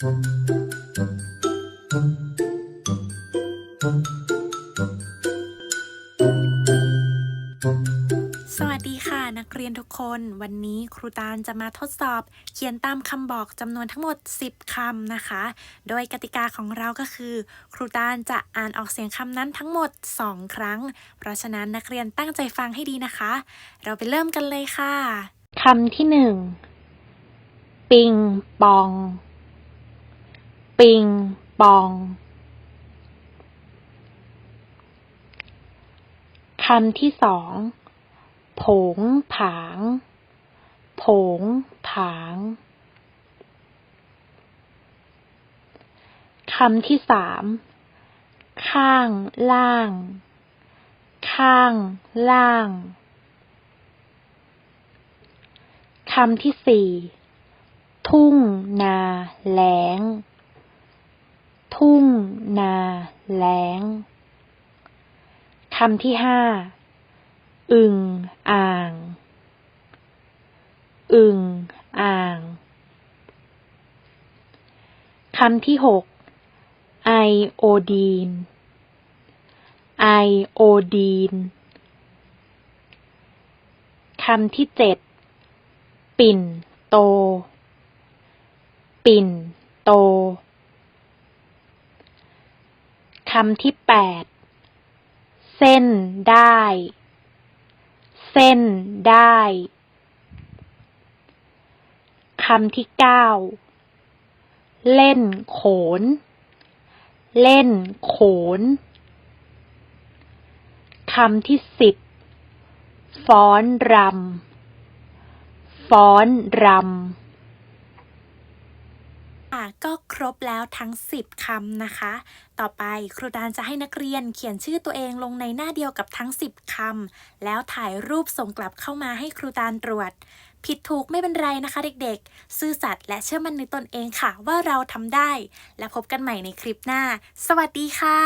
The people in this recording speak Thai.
สวัสดีค่ะนักเรียนทุกคนวันนี้ครูตาลจะมาทดสอบ เขียนตามคำบอกจำนวนทั้งหมด 10คำนะคะ โดยกติกาของเราก็คือ ครูตาลจะอ่านออกเสียงคำนั้นทั้งหมด 2 ครั้ง เพราะฉะนั้นนักเรียนตั้งใจฟังให้ดีนะคะ เราไปเริ่มกันเลยค่ะคำที่หนึ่งปิงปอง ปิงปองคำที่สองผงผาง ผงผางคำที่สามข้างล่าง ข้างล่างคำที่สี่ทุ่งนาแหล้ง ทุ่งนา แล้งคำที่ห้าอึ่งอ่าง อึ่งอ่าง คำที่หกไอโอดีน ไอโอดีน คำที่เจ็ด ปิ่นโต ปิ่นโต คำที่แปดเส้นได้ เส้นได้คำที่เก้าเล่นโขน เล่นโขนคำที่สิบฟ้อนรำฟ้อนรำ่ะก็ครบแล้วทั้ง 10 คำนะคะ ต่อไปครูดานจะให้นักเรียนเขียนชื่อตัวเองลงในหน้าเดียวกับทั้ง 10 คำ แล้วถ่ายรูปส่งกลับเข้ามาให้ครูดานตรวจ ผิดถูกไม่เป็นไรนะคะเด็กๆ ซื่อสัตย์และเชื่อมั่นในตนเองค่ะว่าเราทำได้ และพบกันใหม่ในคลิปหน้า สวัสดีค่ะ